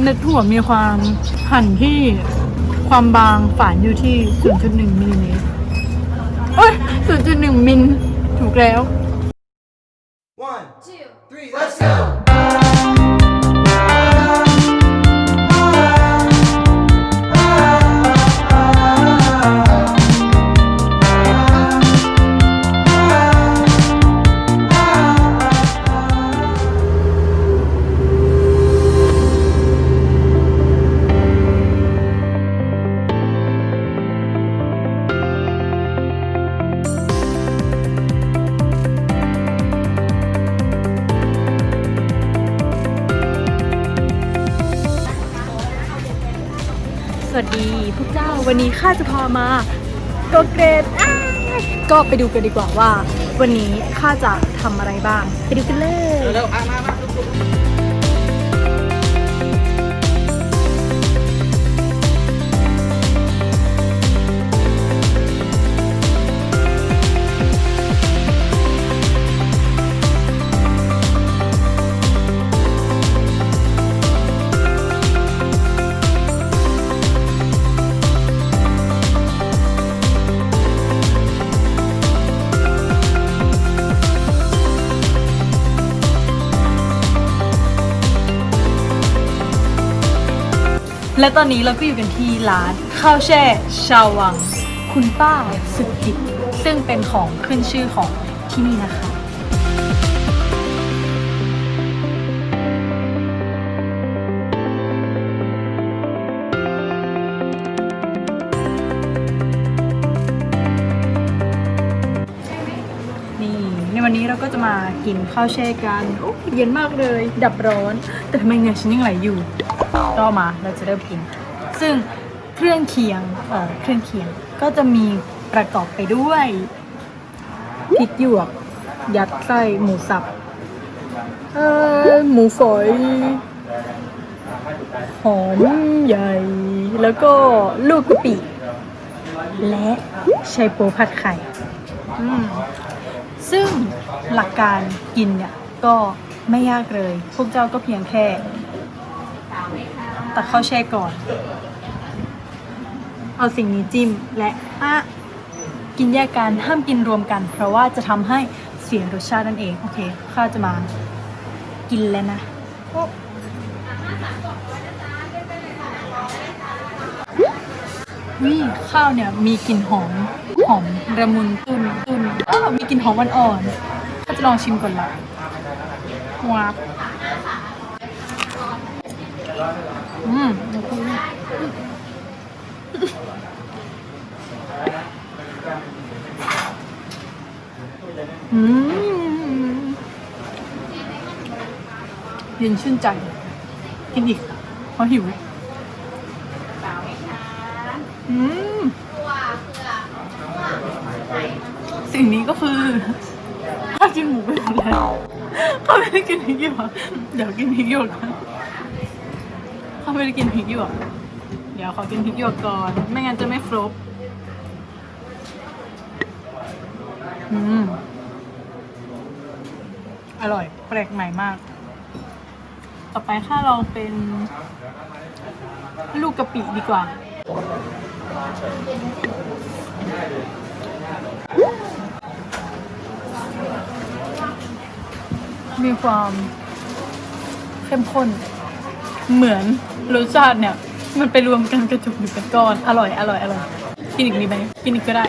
เนื้อถั่วมีความหั่นที่ความบางฝานอยู่ที่ 0.1มิลลิเมตรเอ้ย 0.1 มิล ถูกแล้ว One, two, three, let's go! ข้าจะพามาโกเกรดอ้ายก็ไปดูกันดีกว่าว่า วันนี้ข้าจะทำอะไรบ้าง ไปดูกันเลย และตอนนี้เราก็อยู่กันที่ร้านข้าวแช่ชาววัง คุณป้าสุดจิต ซึ่งเป็นของขึ้นชื่อของที่นี่นะคะ นี่ในวันนี้เราก็จะมากินข้าวแช่กันโอ้เย็นมากเลย ดับร้อน แต่ทำไมเหงื่อฉันยังไหลอยู่ ก็มาเราจะเริ่มกิน ซึ่งเครื่องเคียงเอ่อเครื่องเคียงก็จะมีประกอบไปด้วยพริกหยวก ยัดไส้หมูสับเอ่อหมูฝอยหอมใหญ่ แล้วก็ลูกกะปิ และไชโปผัดไข่ซึ่งหลักการกินเนี่ยก็ไม่ยากเลย พวกเจ้าก็เพียงแค่ ตักข้าวแช่ก่อน เอาสิ่งนี้จิ้มและอะกินแยกกันห้ามกินรวมกัน เพราะว่าจะทำให้เสียรสชาตินั่นเอง โอเค ข้าจะมากินแล้วนะโอ้วิข้าวเนี่ยมีกลิ่นหอมหอมระมุนตุนตุนอ้าวมีกลิ่นหอมอ่อนๆข้าจะลองชิมก่อนละว้าบ อืมอืมเย็นชื่นใจ กินอีกเพราะหิวอืมสิ่งนี้ก็คือข้าวกินหมูไปหมดแล้วข้าไม่ได้กินพริกหยวกเดี๋ยวกินพริกหยวกนะข้าไม่ได้กินพริกหยวก เดี๋ยวขอกินพริกหยวกก่อน ไม่งั้นจะไม่ครบ อืม อร่อย แปลกใหม่มาก ต่อไปข้าลองเป็น ลูกกะปิดีกว่า มีความเข้มข้นเหมือน รสชาติเนี่ย มันไปรวมกันกระจุกอยู่เป็นก้อน อร่อย อร่อย อร่อย กินอีกดีไหมกินอีกก็ได้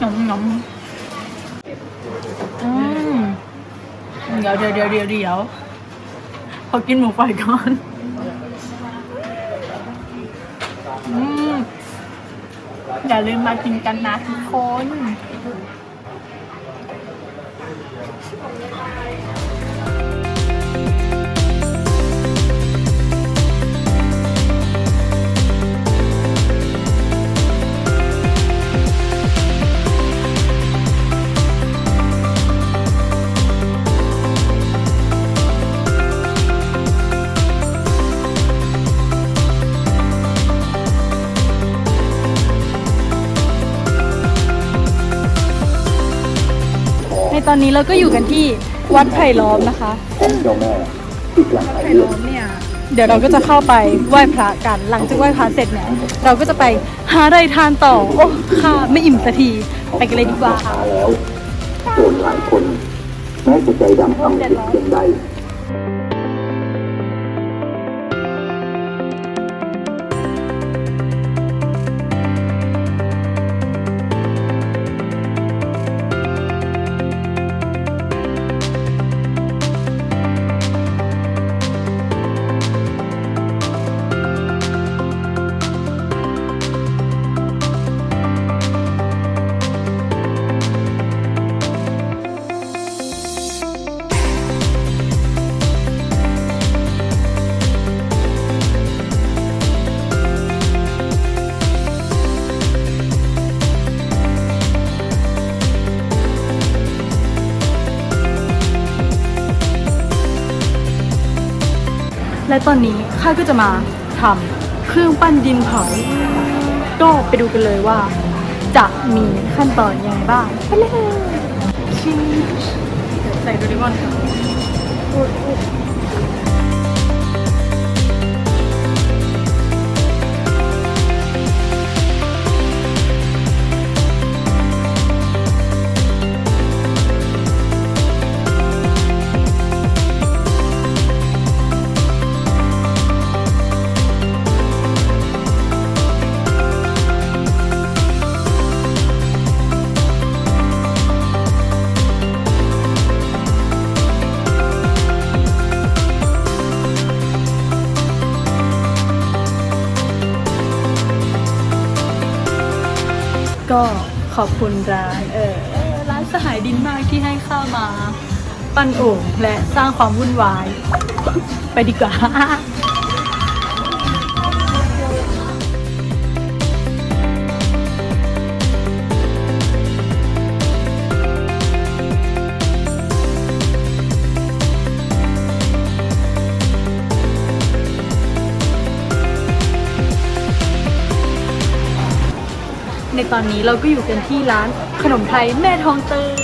หนมหนมอืมเดี๋ยวเดี๋ยวเดี๋ยวเดี๋ยวเดี๋ยวขอกินหมูฝอยก่อน อืมอย่าลืมมากินกันนะทุกคน อนนี้เราก็อยู่กันที่วัดไผ่ล้อมนะคะของเจ้าแม่อีกหลังวัดหลายไผ่เรื่ล้อองมเนี่ยเดี๋ยวเราก็จะเข้าไปไหว้พระกัน หลังจากไหว้พระเสร็จเนี่ย เราก็จะไปหาอะไรทานต่อ โอ้ค่ะ ไม่อิ่มสักที ไปกันเลยดีกว่ามาแล้วส่วนหลายคนแม้จะใจดำทำผิดเพียงใด และตอนนี้ข้าก็จะมาทำเครื่องปั้นดินเผา ก็ไปดูกันเลยว่า จะมีขั้นตอนยังไงบ้างไปเลยชิงเดี๋ยวใส่โดเรมอนค่ะ อบคุณร้านเออเอร้านสหายดินมากที่ให้ข้ามา ปั้นโอ่งและสร้างความวุ่นวาย ไปดีกว่า ตอนนี้เราก็อยู่กันที่ร้านขนมไทยแม่ทองเติม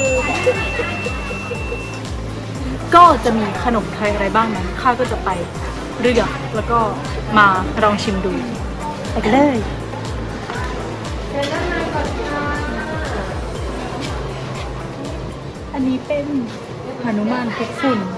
ก็จะมีขนมไทยอะไรบ้างนั้นข้าก็จะไปเลือกแล้วก็มาลองชิมดูไปกันเลยอันนี้เป็นหนุมานเพชรฝุ่นนี่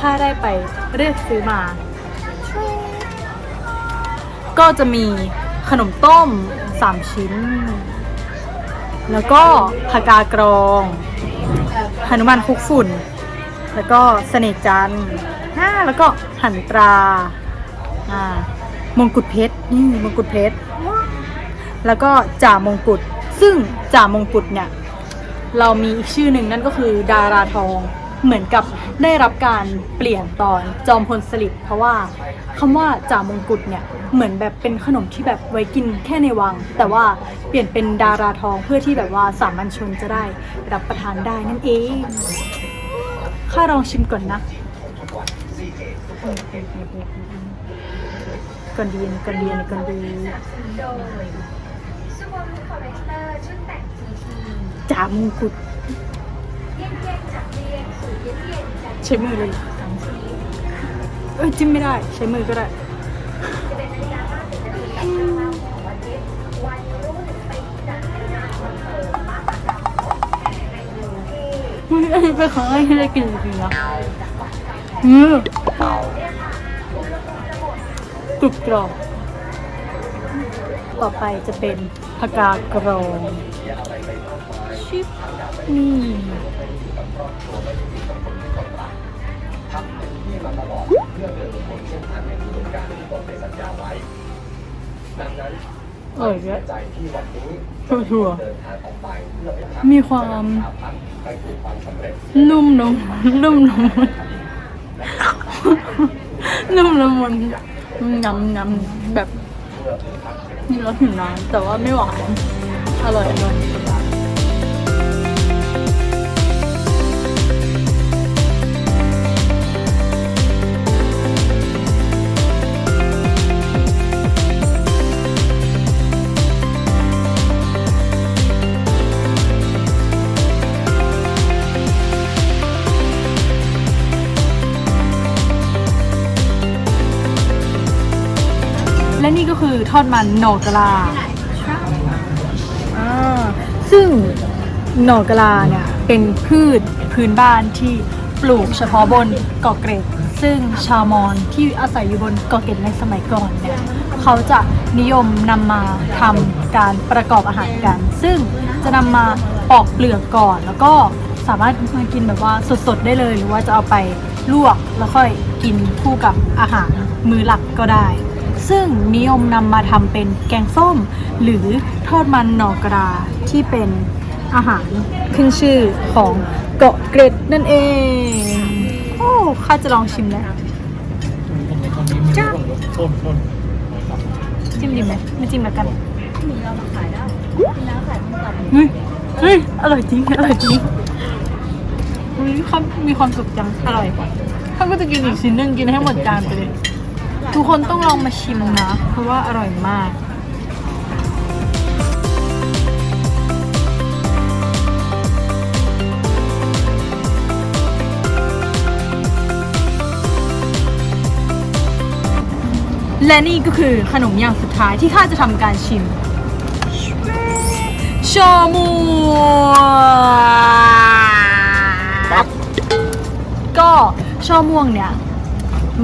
ข้าได้ไปเลือกซื้อมา ก็จะมีขนมต้ม 3 ชิ้น แล้วก็ผักกากรองหนุมานคุกฝุ่น แล้วก็เสน่ห์จันทร์อ่าแล้วก็หันตรา อ่ามงกุฎเพชรนี่มงกุฎเพชร แล้วก็จ่ามงกุฎซึ่งจ่ามงกุฎเนี่ย เรามีอีกชื่อหนึ่งนั่นก็คือดาราทอง เหมือนกับได้รับการเปลี่ยนตอนจอมพลสฤษดิ์เพราะว่าคำว่าจ่ามงกุฎเนี่ยเหมือนแบบเป็นขนมที่แบบไว้กินแค่ในวัง แต่ว่าเปลี่ยนเป็นดาราทองเพื่อที่แบบว่าสามัญชนจะได้รับประทานได้นั่นเองข้าลองชิมก่อนนะก่อนดีนก่อนดีนก่อนเดียนจ่ามงกุฎ ใช้มือเลยเอ้ยจิ้มไม่ได้ ใช้มือก็ได้อันเป็ของแรได้กินจริงๆนะอือกรุบกรอบ ต่อไปจะเป็นผักกาดกรองชิปนี่ เกิดมหากรรมของแห่ในกรุงเทพไม่ได้เป็นของอะไรที่ได้กินจริงๆนะอืมกรุบกรอบต่อไปจะเป็นผักกากรองชิปนี่ดังนั้นเออเยอะใจที่วันนี้ถั่วมีความนุ่มนมนุ่มนมนุ่มละมุนยำยำแบบนี่รสหิวน้ำแต่ว่าไม่หวาน อร่อยอร่อย ทอดมันหนอกกะลาอ่าซึ่งหนอกกะลาเนี่ยเป็นพืชพื้นบ้านที่ปลูกเฉพาะบนเกาะเกร็ด ซึ่งชาวมอญที่อาศัยอยู่บนเกาะเกร็ดในสมัยก่อนเนี่ยเขาจะนิยมนำมาทำการประกอบอาหารกัน ซึ่งจะนำมาปอกเปลือกก่อน แล้วก็สามารถมากินแบบว่าสดๆได้เลย หรือว่าจะเอาไปลวกแล้วค่อยกินคู่กับอาหารมื้อหลักก็ได้ ซึ่งนิยมนำมาทำเป็นแกงส้ม หรือทอดมันหน่อกระดาที่เป็นอาหารขึ้นชื่อของเกาะเกร็ดนั่นเอง โอ้ข้าจะลองชิมแล้วจ้าจิ้มดีไหมไม่จิ้มแล้วกันเฮ้ยเฮ้ยอร่อยจริงอร่อยจริงอุ้ยเขามมีความสุขจังอร่อยเขาก็จะกินอีกชิ้นหนึงกินให้หมดจานไปเลย ทุกคนต้องลองมาชิมนะ เพราะว่าอร่อยมากและนี่ก็คือขนมอย่างสุดท้ายที่ข้าจะทำการชิมชอมูก็ช่อม่วงเนี่ย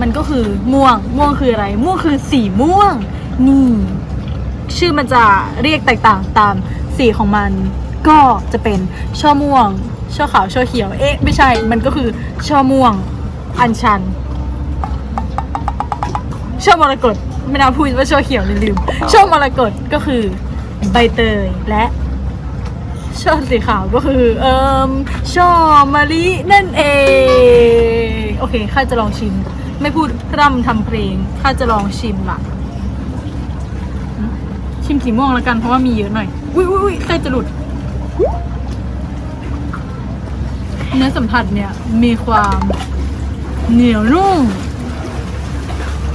มันก็คือม่วง ม่วงคืออะไร ม่วงคือสีม่วง นี่ ชื่อมันจะเรียกแตกต่างตามสีของมัน ก็จะเป็นช่อม่วง ช่อขาวช่อเขียว เอ๊ะ ไม่ใช่ มันก็คือช่อม่วง อัญชัน ช่อมรกตไม่น่าพูดว่าช่อเขียวเลยลืม ช่อมรกตก็คือใบเตยและช่อสีขาวก็คือ เอิมช่อมะลินั่นเอง โอเคข้าจะลองชิม ไม่พูดร่ำทำเพลงข้าจะลองชิมละอืมชิมสีม่วงแล้วกันเพราะว่ามีเยอะหน่อยอุ้ยอุ้ยอุ้ยใครจะหลุด เนื้อสัมผัสเนี่ยมีความเหนียวนุ่ม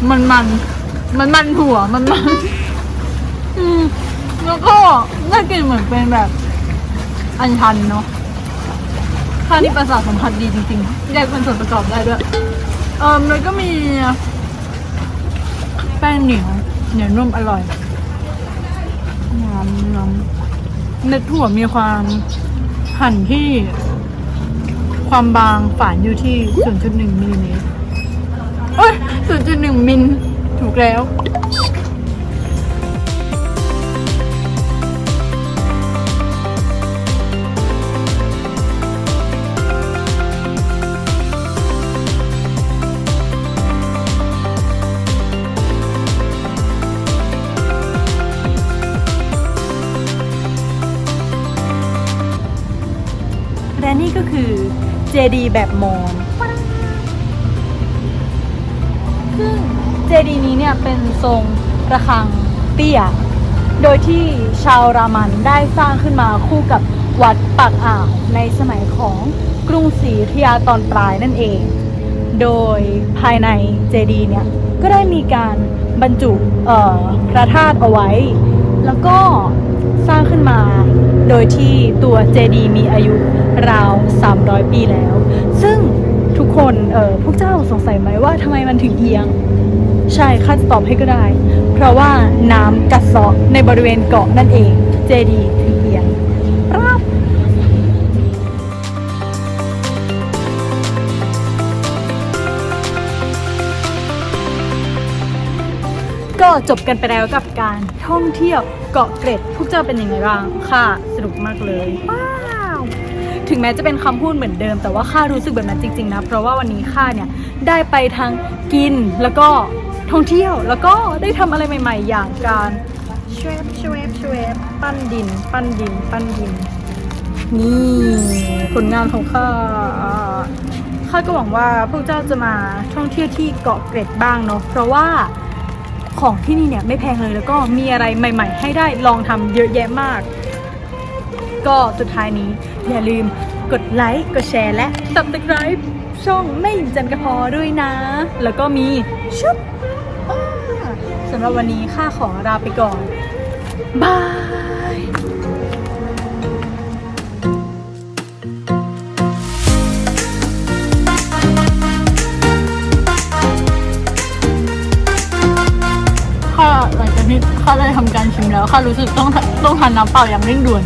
มันมัน มันมันหัวมันมันแล้วก็น่ากินเหมือนเป็นแบบ อันชันเนาะค่านี่ประสาทสัมผัสดีจริงๆแยกเป็นส่วนประกอบได้ด้วย เอิมแล้วก็มี แป้งเหนียวเหนียวนุ่มอร่อยน้ำน้ำเม็ดถั่วมีความหั่นที่ ความบางฝานอยู่ที่ 0.1มิลลิเมตรเอ้ย0.1มิลถูกแล้ว เจดีแบบมอญซึ่งเจดีนี้เนี่ยเป็นทรงระฆังเตี้ย โดยที่ชาวรามันได้สร้างขึ้นมาคู่กับวัดปากอ่าวในสมัยของกรุงศรีอยุธยาตอนปลายนั่นเอง โดยภายในเจดีย์เนี่ยก็ได้มีการบรรจุพระธาตุเอาไว้ แล้วก็สร้างขึ้นมาโดยที่ตัวเจดีย์มีอายุ ราว 300 ปีแล้ว ซึ่งทุกคนเออพวกเจ้าสงสัยไหมว่าทำไมมันถึงเอียง ใช่ข้าจะตอบให้ก็ได้ เพราะว่าน้ำกัดเซาะในบริเวณเกาะนั่นเองเจดีย์ถึงเอียงรับก็จบกันไปแล้วกับการท่องเที่ยวเกาะเกร็ด พวกเจ้าเป็นยังไงบ้างค่ะ สนุกมากเลยว้า ถึงแม้จะเป็นคำพูดเหมือนเดิม แต่ว่าข้ารู้สึกแบบนั้นจริงๆนะเพราะว่าวันนี้ข้าเนี่ยได้ไปทั้งกินแล้วก็ท่องเที่ยวแล้วก็ได้ทำอะไรใหม่ ๆ อย่างการชชวบชวบชวบปั้นดิน ปั้นดิน ปั้นดิน นี่ผลงานของข้าข้าก็หวังว่าพวกเจ้าจะมาท่องเที่ยวที่เกาะเกร็ดบ้างเนาะเพราะว่าของที่นี่เนี่ยไม่แพงเลยแล้วก็มีอะไรใหม่ ๆ ให้ได้ลองทำเยอะแยะมาก ก็สุดท้ายนี้ อย่าลืมกดไลค์กดแชร์และ subscribe ช่องไม่จันกระพอด้วยนะ แล้วก็มีชุบสำหรับวันนี้ข้าขอลาไปก่อน บายข้าหลังจากที่ข้าได้ทำการชิมแล้วข้ารู้สึกต้องต้องทานน้ำเปล่าอย่างเร่งด่วน